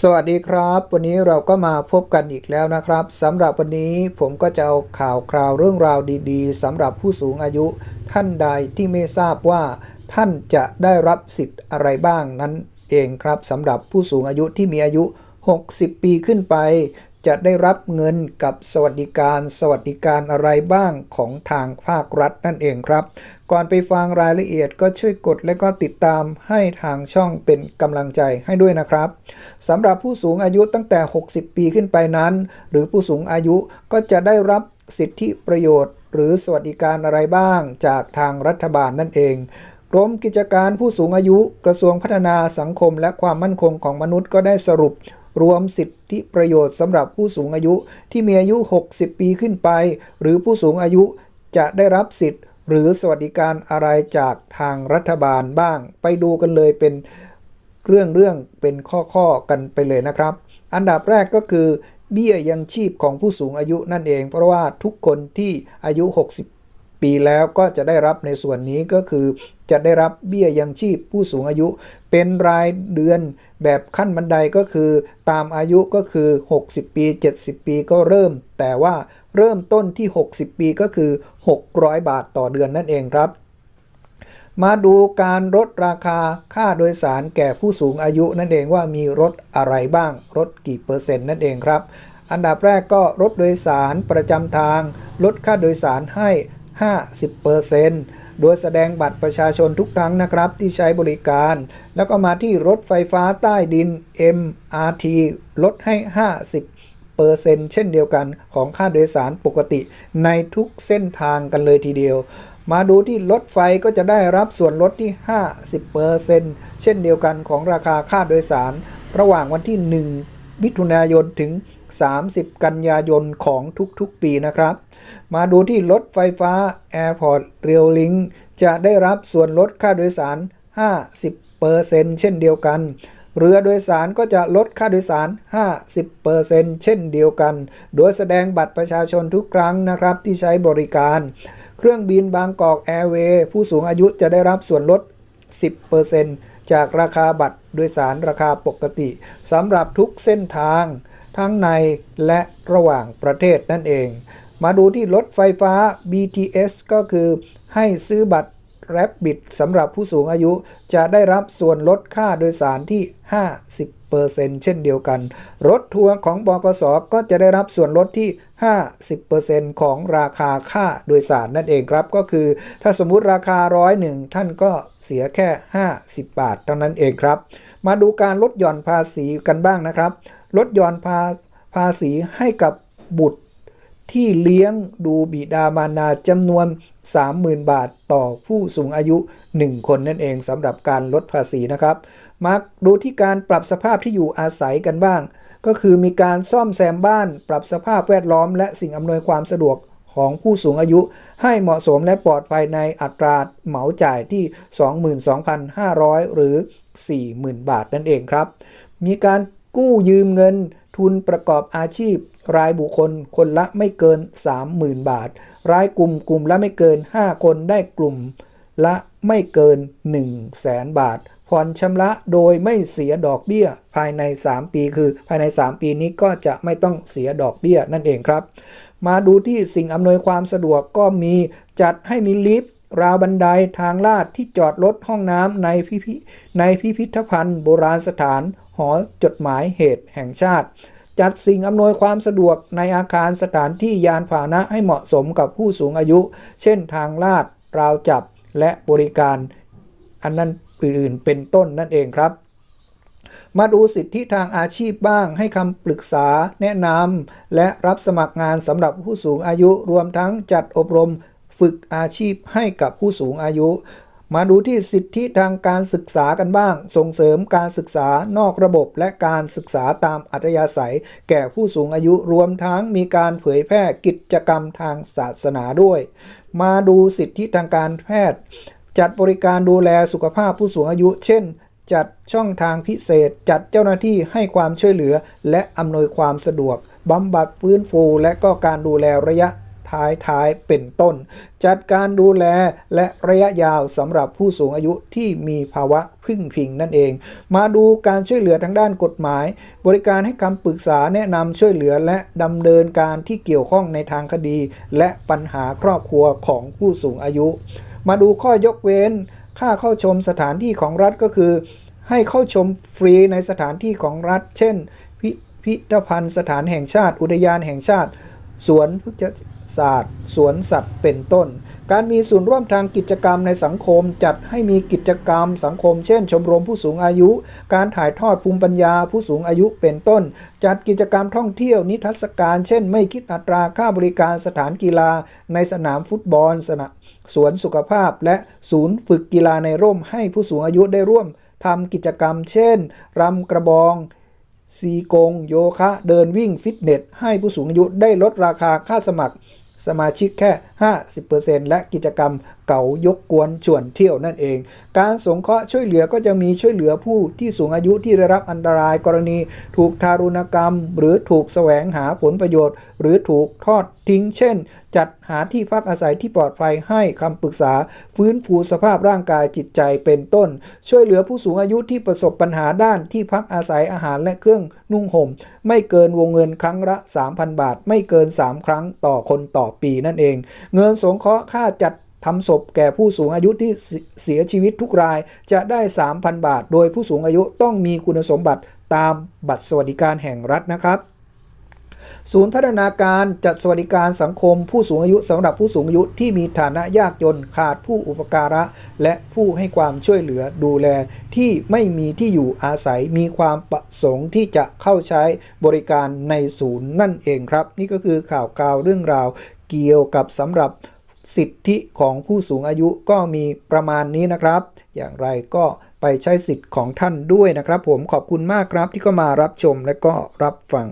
สวัสดีครับ วันนี้เราก็มาพบกันอีกแล้วนะครับสำหรับวันนี้ผมก็จะเอาข่าวคราวเรื่องราวดีๆสำหรับผู้สูงอายุท่านใดที่ไม่ทราบว่า ท่านจะได้รับสิทธิ์อะไรบ้างนั้นเองครับสำหรับผู้สูงอายุที่มีอายุ 60 ปีขึ้นไป จะได้รับเงินกับสวัสดิการ สวัสดิการอะไรบ้างของทางภาครัฐนั่นเองครับ ก่อนไปฟังรายละเอียดก็ช่วยกดและก็ติดตามให้ทางช่องเป็นกำลังใจให้ด้วยนะครับสำหรับผู้สูงอายุตั้งแต่ 60 ปีขึ้นไปนั้น หรือผู้สูงอายุก็จะได้รับสิทธิประโยชน์ หรือสวัสดิการอะไรบ้างจากทางรัฐบาลนั่นเองกรมกิจการผู้สูงอายุกระทรวงพัฒนาสังคมและความมั่นคงของมนุษย์ก็ได้สรุป รวมสิทธิประโยชน์สำหรับผู้สูงอายุที่มีอายุ 60 ปีขึ้นไป หรือผู้สูงอายุจะได้รับสิทธิ์ หรือสวัสดิการอะไรจากทางรัฐบาลบ้าง ไปดูกันเลยเป็นเรื่องเรื่องเป็นข้อข้อๆกันไปเลยนะครับ อันดับแรกก็คือเบี้ยยังชีพของผู้สูงอายุนั่นเอง เพราะว่าทุกคนที่อายุ 60 ปีแล้วก็จะได้รับในส่วนนี้ก็คือ จะได้รับเบี้ยยังชีพผู้สูงอายุ เป็นรายเดือนแบบขั้นบันไดก็คือ ตามอายุก็คือ 60 ปี 70 ปีก็เริ่ม แต่ว่าเริ่มต้นที่ 60 ปีก็คือ 600 บาทต่อเดือนนั่นเองครับมาดูการลดราคาค่าโดยสารแก่ผู้สูงอายุนั่นเองว่ามีรถอะไรบ้างลดกี่เปอร์เซ็นต์นั่นเองครับ อันดับแรกก็รถโดยสารประจำทาง ลดค่าโดยสารให้ 50%โดยแสดงบัตรประชาชนทุกครั้งนะครับที่ใช้บริการ แล้วก็มาที่รถไฟฟ้าใต้ดิน MRT ลดให้ 50เปอร์เซ็นต์เช่นเดียวกันของค่าโดยสารปกติในทุกเส้นทางกันเลยทีเดียวมาดูที่รถไฟก็จะได้รับส่วนลดที่ 50เปอร์เซ็นต์เช่นเดียวกันของราคาค่าโดยสาร ระหว่างวันที่ 1 มิถุนายนถึง 30 กันยายนของทุกๆปีนะครับ มาดูที่รถไฟฟ้า Airport Rail Link จะได้รับส่วนลดค่าโดยสาร 50เปอร์เซ็นเช่นเดียวกัน เรือโดยสารก็จะลดค่าโดยสาร 50%เช่นเดียวกัน โดยแสดงบัตรประชาชนทุกครั้งนะครับที่ใช้บริการ เครื่องบินบางกอกแอร์เวย์ผู้สูงอายุจะได้รับส่วนลด 10% จากราคาบัตรโดยสารราคาปกติสำหรับทุกเส้นทาง ทั้งในและระหว่างประเทศนั่นเอง มาดูที่รถไฟฟ้า BTS ก็คือให้ซื้อบัตร Rapid สำหรับผู้สูงอายุจะได้รับส่วนลดค่าโดยสารที่ 50%เช่นเดียวกัน รถทัวร์ของบกสก็จะได้รับส่วนลดที่ 50%ของราคาค่าโดยสารนั่นเองครับ ก็คือ ถ้าสมมุติราคาร้อยหนึ่งท่านก็เสียแค่ 50 บาทเท่านั้นเองครับ มาดูการลดหย่อนภาษีกันบ้างนะครับ ลดหย่อนภาภาษีให้กับบุตร ที่เลี้ยงดูบิดามารดาจำนวน 30,000 บาทต่อผู้สูงอายุ 1 คนนั่นเองสำหรับการลดภาษีนะครับ มาดูที่การปรับสภาพที่อยู่อาศัยกันบ้าง ก็คือมีการซ่อมแซมบ้าน ปรับสภาพแวดล้อม และสิ่งอำนวยความสะดวกของผู้สูงอายุ ให้เหมาะสมและปลอดภัยในอัตราเหมาจ่ายที่ 22,500 หรือ 40,000 บาทนั่นเองครับ มีการกู้ยืมเงิน ทุนประกอบอาชีพ รายบุคคลคนละไม่เกิน 30,000 บาท รายกลุ่มกลุ่มละไม่เกิน 5 คนได้กลุ่มละไม่เกิน 1 0 0 0 0แสนบาท ผ่อนชำระโดยไม่เสียดอกเบี้ย ภายใน 3 ปีคือภายใน 3 ปีนี้ก็จะไม่ต้องเสียดอกเบี้ยนั่นเองครับ มาดูที่สิ่งอำนวยความสะดวกก็มีจัดให้มีลิฟต์ ราวบันไดทางลาดที่จอดรถห้องน้ำในพิพิในพิพิธภัณฑ์โบราณสถาน หอจดหมายเหตุแห่งชาติ จัดสิ่งอำนวยความสะดวกในอาคารสถานที่ยานพาหนะให้เหมาะสมกับผู้สูงอายุ เช่นทางลาดราวจับและบริการอันนั้นอื่นๆเป็นต้นนั่นเองครับมาดูสิทธิทางอาชีพบ้างให้คำปรึกษาแนะนำและรับสมัครงานสำหรับผู้สูงอายุรวมทั้งจัดอบรม ฝึกอาชีพให้กับผู้สูงอายุ มาดูที่สิทธิทางการศึกษากันบ้าง ส่งเสริมการศึกษานอกระบบและการศึกษาตามอัธยาศัย แก่ผู้สูงอายุรวมทั้งมีการเผยแพร่กิจกรรมทางศาสนาด้วย มาดูสิทธิทางการแพทย์ จัดบริการดูแลสุขภาพผู้สูงอายุ เช่นจัดช่องทางพิเศษ จัดเจ้าหน้าที่ให้ความช่วยเหลือ และอำนวยความสะดวกบำบัดฟื้นฟู และก็การดูแลระยะ ท้ายๆเป็นต้น จัดการดูแลและระยะยาวสำหรับผู้สูงอายุที่มีภาวะพึ่งพิงนั่นเอง มาดูการช่วยเหลือทางด้านกฎหมาย บริการให้คำปรึกษาแนะนำช่วยเหลือและดำเนินการที่เกี่ยวข้องในทางคดี และปัญหาครอบครัวของผู้สูงอายุ มาดูข้อยกเว้น ค่าเข้าชมสถานที่ของรัฐก็คือ ให้เข้าชมฟรีในสถานที่ของรัฐ เช่น พิพิธภัณฑ์สถานแห่งชาติ อุทยานแห่งชาติ สวนพฤกษศาสตร์ สวนสัตว์เป็นต้น การมีส่วนร่วมทางกิจกรรมในสังคมจัดให้มีกิจกรรมสังคม เช่น ชมรมผู้สูงอายุ การถ่ายทอดภูมิปัญญาผู้สูงอายุเป็นต้น จัดกิจกรรมท่องเที่ยวนิทรรศการ เช่น ไม่คิดอัตราค่าบริการสถานกีฬา ในสนามฟุตบอลสนามสวนสุขภาพ และศูนย์ฝึกกีฬาในร่มให้ผู้สูงอายุได้ร่วมทำกิจกรรม เช่นรำกระบอง ซีกง โยคะ เดินวิ่งฟิตเนส ให้ผู้สูงอายุได้ลดราคาค่าสมัคร สมาชิกแค่ 50%และกิจกรรมเก่ายกกวนชวนเที่ยวนั่นเอง การสงเคราะห์ช่วยเหลือก็จะมีช่วยเหลือผู้ที่สูงอายุที่ได้รับอันตรายกรณี ถูกทารุณกรรม หรือถูกแสวงหาผลประโยชน์ หรือถูกทอดทิ้ง เช่น จัดหาที่พักอาศัยที่ปลอดภัยให้คำปรึกษา ฟื้นฟูสภาพร่างกายจิตใจเป็นต้น ช่วยเหลือผู้สูงอายุที่ประสบปัญหาด้านที่พักอาศัยอาหารและเครื่องนุ่งห่ม ไม่เกินวงเงินครั้งละ 3,000 บาท ไม่เกิน 3 ครั้งต่อคนต่อปีนั่นเอง เงินสงเคราะห์ค่าจัด ทำศพแก่ผู้สูงอายุที่เสียชีวิตทุกรายจะได้ 3,000 บาท โดยผู้สูงอายุต้องมีคุณสมบัติตามบัตรสวัสดิการแห่งรัฐนะครับ ศูนย์พัฒนาการจัดสวัสดิการสังคม ผู้สูงอายุสำหรับผู้สูงอายุที่มีฐานะยากจนขาดผู้อุปการะ และผู้ให้ความช่วยเหลือดูแลที่ไม่มีที่อยู่อาศัยมีความประสงค์ที่จะเข้าใช้บริการในศูนย์นั่นเองครับ นี่ก็คือข่าวกาวเรื่องราวเกี่ยวกับสำหรับ สิทธิของผู้สูงอายุก็มีประมาณนี้นะครับ อย่างไรก็ไปใช้สิทธิ์ของท่านด้วยนะครับ ผมขอบคุณมากครับที่ก็มารับชมและก็รับฟัง